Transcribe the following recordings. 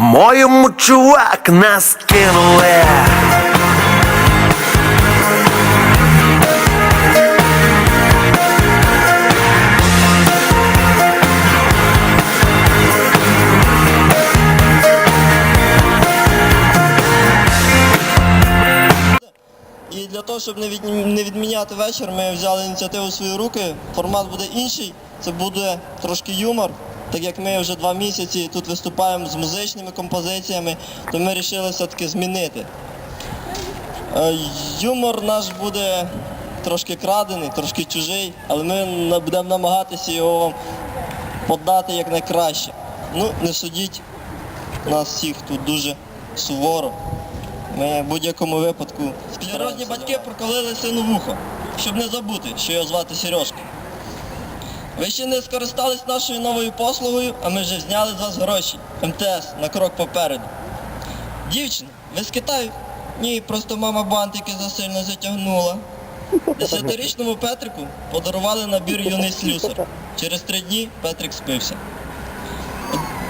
По-моєму, чувак нас кинули. І для того, щоб не, від, не відміняти вечір, ми взяли ініціативу в свої руки. Формат буде інший, це буде трошки юмор. Так як ми вже два місяці тут виступаємо з музичними композиціями, то ми вирішили все-таки змінити. Е, Юмор наш буде трошки крадений, трошки чужий, але ми будемо намагатися його вам подати якнайкраще. Ну, не судіть нас всіх тут дуже суворо. Ми в будь-якому випадку. Склерозні батьки проколили сину вухо, щоб не забути, що його звати Сережка. Ви ще не скористались нашою новою послугою, а ми вже зняли з вас гроші. МТС на крок попереду. Дівчина, ви з Китаю? Ні, просто мама бантики засильно затягнула. Десятирічному Петрику подарували набір юний слюсар. Через три дні Петрик спився.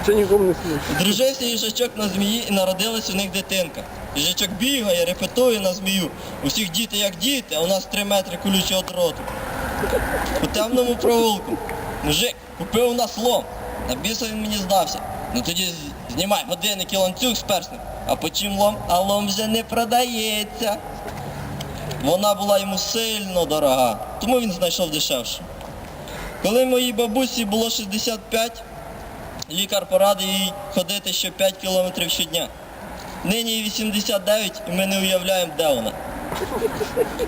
Це нікому не слухає. Дружився їжачок на змії і народилась у них дитинка. Їжачок бігає, репетує на змію. Усіх діти як діти, а у нас три метри колючого дроту. У темному провулку. Мужик купив у нас лом. На біса він мені здався. Ну тоді знімай годинник і ланцюг з перснем. А почим лом? А лом вже не продається. Вона була йому сильно дорога, тому він знайшов дешевше. Коли моїй бабусі було 65, Лікар порадив їй ходити ще 5 кілометрів щодня. Нині їй 89 і ми не уявляємо, де вона.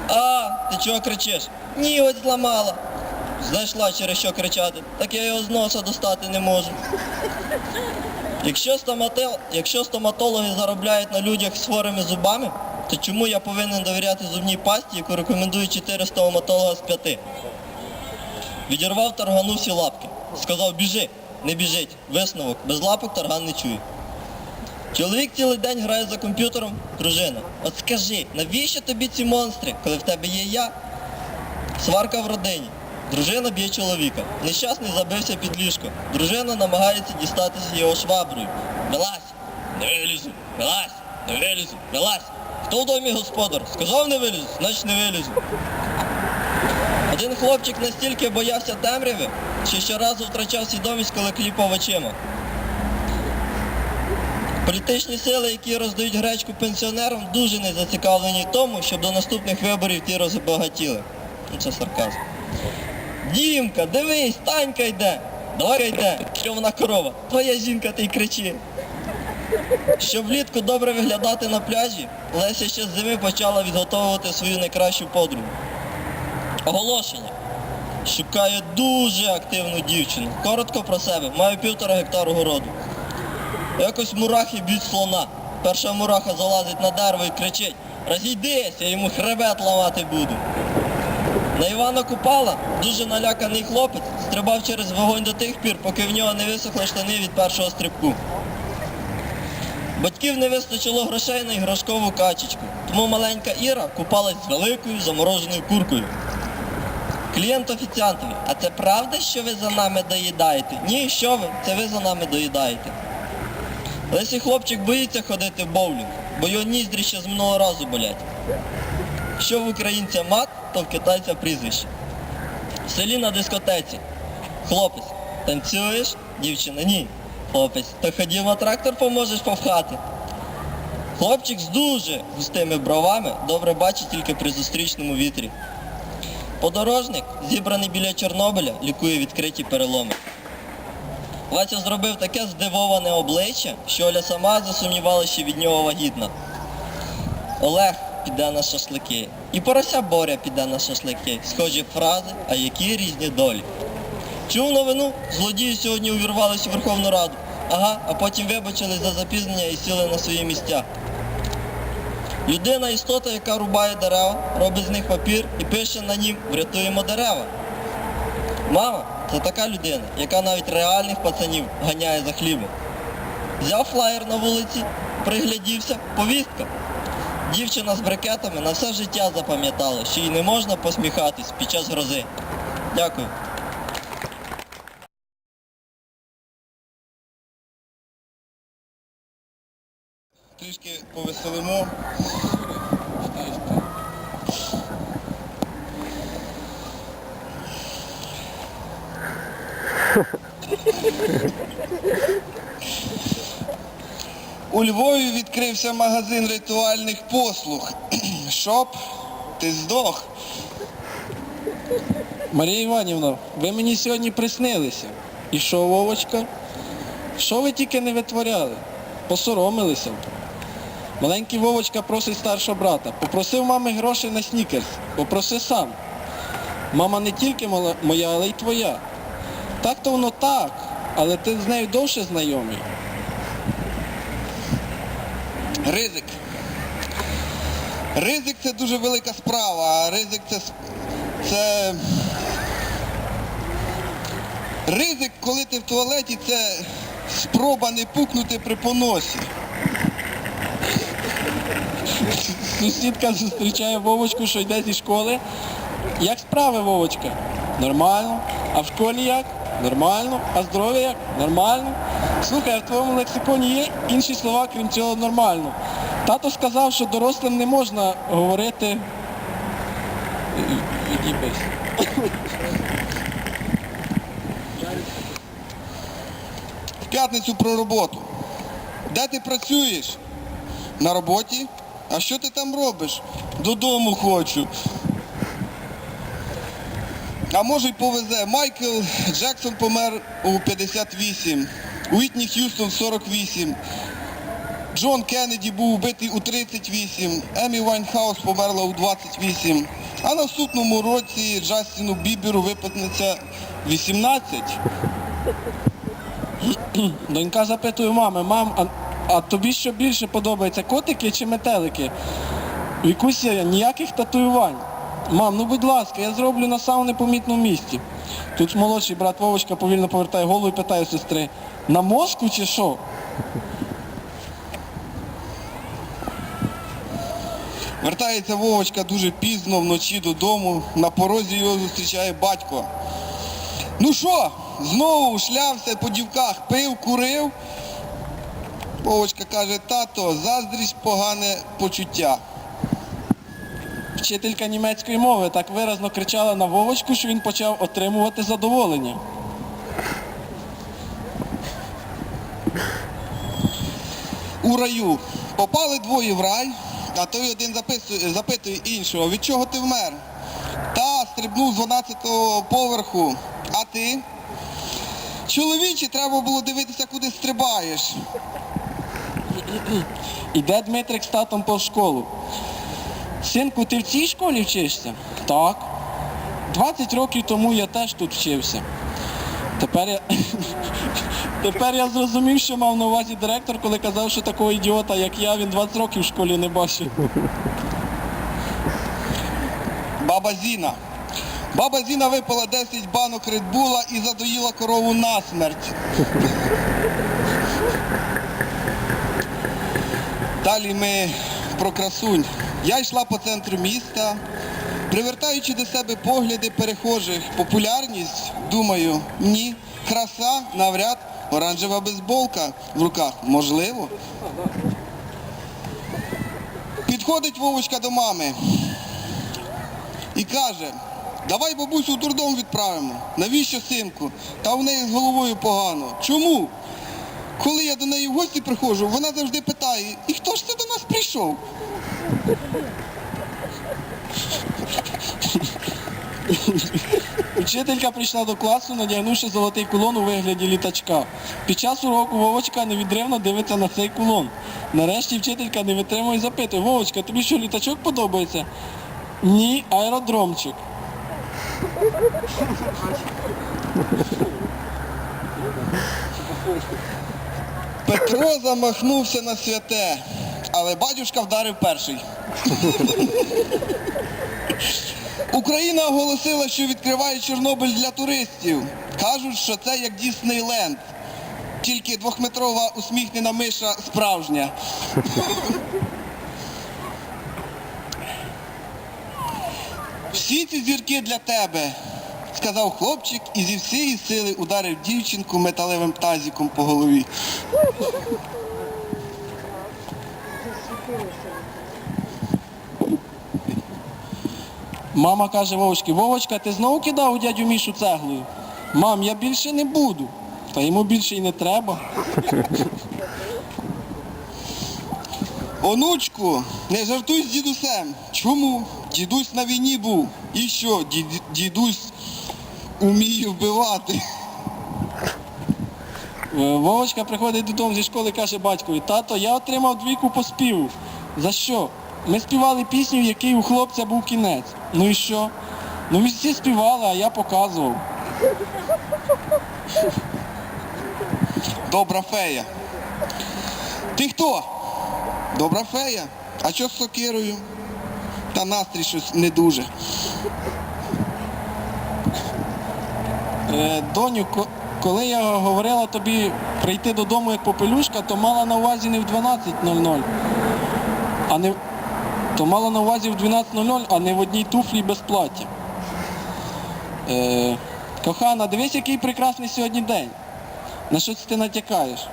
А, ти чого кричиш? Ні, ось зламала. Знайшла через що кричати, так я його з носа достати не можу. Якщо, стомател... Якщо стоматологи заробляють на людях з хворими зубами, то чому я повинен довіряти зубній пасті, яку рекомендують 4 стоматолога з 5? Відірвав таргану всі лапки. Сказав, біжи, не біжить. Висновок, без лапок тарган не чує. Чоловік цілий день грає за комп'ютером, дружина. От скажи, навіщо тобі ці монстри, коли в тебе є я? Сварка в родині. Дружина б'є чоловіка. Нещасний забився під ліжко. Дружина намагається дістатися його шваброю. Вилазь, не вилізу, вилазь, не вилізу, вилазь. Хто в домі господар? Сказав не вилізу, значить не вилізу. Один хлопчик настільки боявся темряви, що щоразу втрачав свідомість, коли кліпав очима. Політичні сили, які роздають гречку пенсіонерам, дуже не зацікавлені тому, щоб до наступних виборів ті розбагатіли. Ну, Це сарказм. Дімка, дивись, Танька йде. Давай йде, що вона корова. Твоя жінка ти й кричи. Щоб влітку добре виглядати на пляжі, Леся ще з зими почала відготовувати свою найкращу подругу. Оголошення. Шукає дуже активну дівчину. Коротко про себе. Маю півтора гектару городу. Якось мурахи б'ють слона. Перша мураха залазить на дерево і кричить Розійдися, я йому хребет ламати буду. На Івана Купала дуже наляканий хлопець стрибав через вогонь до тих пір, поки в нього не висохли штани від першого стрибку. Батьків не вистачило грошей на іграшкову качечку, тому маленька Іра купалась з великою замороженою куркою. Клієнт офіціантові, а це правда, що ви за нами доїдаєте? Ні, що ви, це ви за нами доїдаєте. Лесі хлопчик боїться ходити в боулінг, бо його ніздрі ще з минулого разу болять. Що в українця мат, то в китайця прізвище. В селі на дискотеці. Хлопець, танцюєш? Дівчина, ні. Хлопець, то ходімо трактор поможеш повхати. Хлопчик з дуже густими бровами добре бачить тільки при зустрічному вітрі. Подорожник, зібраний біля Чорнобиля, лікує відкриті переломи. Вася зробив таке здивоване обличчя, що Оля сама засумнівалася, що від нього вагітна. Олег піде на шашлики. І порося Боря піде на шашлики. Схожі фрази, а які різні долі. Чув новину? Злодії сьогодні увірвалися у Верховну Раду. Ага, а потім вибачились за запізнення і сіли на свої місця. Людина істота, яка рубає дерева, робить з них папір і пише на нім Врятуємо дерева. Мама це така людина, яка навіть реальних пацанів ганяє за хлібом. Взяв флаєр на вулиці, приглядівся, повістка. Дівчина з брикетами на все життя запам'ятала, що їй не можна посміхатись під час грози. Дякую. трішки повеселимо. У Львові відкрився магазин ритуальних послуг. Щоб ти здох. Марія Іванівна, ви мені сьогодні приснилися. І що, Вовочка? Що ви тільки не витворяли? Посоромилися. Маленький Вовочка просить старшого брата. Попросив мами грошей на снікерс. Попроси сам. Мама не тільки моя, але й твоя. Так то воно так, але ти з нею довше знайомий. Ризик. Ризик це дуже велика справа, а ризик це. це... Ризик, коли ти в туалеті, це спроба не пукнути при поносі. Сусідка зустрічає Вовочку, що йде зі школи. Як справи, Вовочка? Нормально. А в школі як? Нормально. А здоров'я як? Нормально. Слухай, а в твоєму лексиконі є інші слова, крім цього нормально. Тато сказав, що дорослим не можна говорити. Відібись. В п'ятницю про роботу. Де ти працюєш? На роботі? А що ти там робиш? Додому хочу. А може й повезе. Майкл Джексон помер у 58, Уітні Х'юстон 48, Джон Кеннеді був вбитий у 38, Емі Вайнхаус померла у 28. А наступному році Джастіну Біберу виповниться 18. Донька запитує мами, мам, а, а тобі що більше подобається, котики чи метелики? Вікуся, ніяких татуювань. Мам, ну будь ласка, я зроблю на самому непомітному місці. Тут молодший брат Вовочка повільно повертає голову і питає сестри, на мозку чи що? Вертається Вовочка дуже пізно вночі додому. На порозі його зустрічає батько. Ну що, знову шлявся по дівках, пив, курив. Вовочка каже, тато, заздрість погане почуття. Вчителька німецької мови так виразно кричала на Вовочку, що він почав отримувати задоволення. У раю попали двоє в рай, а той один записує, запитує іншого, від чого ти вмер? Та стрибнув з 12-го поверху. А ти? Чоловіче, треба було дивитися, куди стрибаєш. Іде Дмитрик з татом по школу. Синку, ти в цій школі вчишся? Так. 20 років тому я теж тут вчився. Тепер я. Тепер я зрозумів, що мав на увазі директор, коли казав, що такого ідіота, як я, він 20 років в школі не бачив. Баба Зіна. Баба Зіна випила 10 банок редбула і задоїла корову насмерть. Далі ми про красунь. Я йшла по центру міста, привертаючи до себе погляди перехожих. Популярність, думаю, ні. Краса, навряд, оранжева бейсболка в руках. Можливо. Підходить Вовочка до мами і каже, давай бабусю в дурдом відправимо. Навіщо синку? Та в неї з головою погано. Чому? Коли я до неї в гості приходжу, вона завжди питає, і хто ж це до нас прийшов? Вчителька прийшла до класу, надягнувши золотий кулон у вигляді літачка. Під час уроку Вовочка невідривно дивиться на цей кулон. Нарешті вчителька не витримує і запитує, Вовочка, тобі що літачок подобається? Ні, аеродромчик. Петро замахнувся на святе, але батюшка вдарив перший. Україна оголосила, що відкриває Чорнобиль для туристів. Кажуть, що це як Діснейленд. Тільки двохметрова усміхнена миша справжня. Всі ці зірки для тебе, сказав хлопчик і зі всієї сили ударив дівчинку металевим тазиком по голові. Мама каже Вовочки, Вовочка, ти знову кидав у дядю Мішу цеглою? Мам, я більше не буду. Та йому більше й не треба. Онучку, не жартуй з дідусем. Чому? Дідусь на війні був. І що? Дідусь уміє вбивати. Е, Вовочка приходить додому зі школи і каже батькові, тато, я отримав двійку по співу. За що? Ми співали пісню, в якій у хлопця був кінець. Ну і що? Ну ми всі співали, а я показував. Добра фея. Ти хто? Добра фея. А що з сокирою? Та настрій щось не дуже. Е, Доню, коли я говорила тобі прийти додому як попелюшка, то мала на увазі не в 12.00, а не то мала на увазі в 12.00, а не в одній туфлі без плаття. Е, кохана, дивись, який прекрасний сьогодні день. На що ти натякаєш?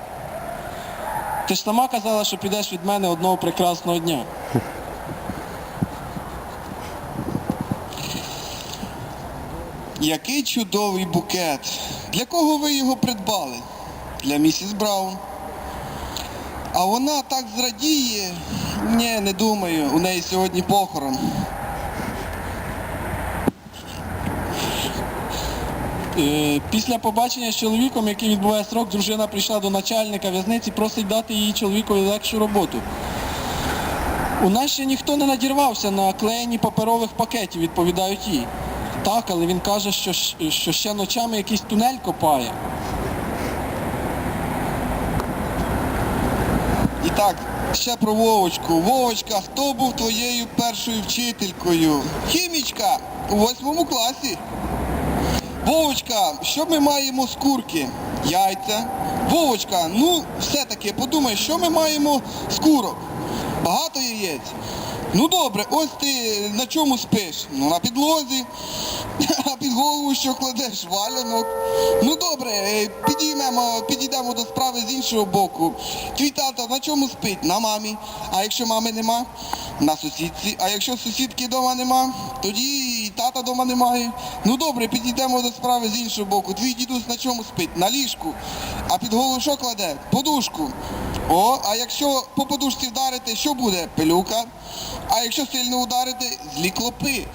Ти ж сама казала, що підеш від мене одного прекрасного дня. Який чудовий букет. Для кого ви його придбали? Для місіс Браун. А вона так зрадіє. Ні, не думаю, у неї сьогодні похорон. Е, Після побачення з чоловіком, який відбуває срок, дружина прийшла до начальника в'язниці, просить дати її чоловікові легшу роботу. У нас ще ніхто не надірвався на клеєнні паперових пакетів, відповідають їй. Так, але він каже, що, що ще ночами якийсь тунель копає. І так, ще про Вовочку. Вовочка, хто був твоєю першою вчителькою? Хімічка у восьмому класі. Вовочка, що ми маємо з курки? Яйця. Вовочка, ну все-таки подумай, що ми маємо з курок? Багато яєць. Ну добре, ось ти на чому спиш? Ну на підлозі. А під голову що кладеш? Валянок. Ну добре, е, підіймемо, підійдемо до справи з іншого боку. Твій тато на чому спить? На мамі. А якщо мами нема? На сусідці. А якщо сусідки вдома нема, тоді і тата вдома немає. Ну добре, підійдемо до справи з іншого боку. Твій дідусь на чому спить? На ліжку. А під голову що кладе? Подушку. О, а якщо по подушці вдарити, що буде? Пилюка. А якщо сильно ударити, злі клопи.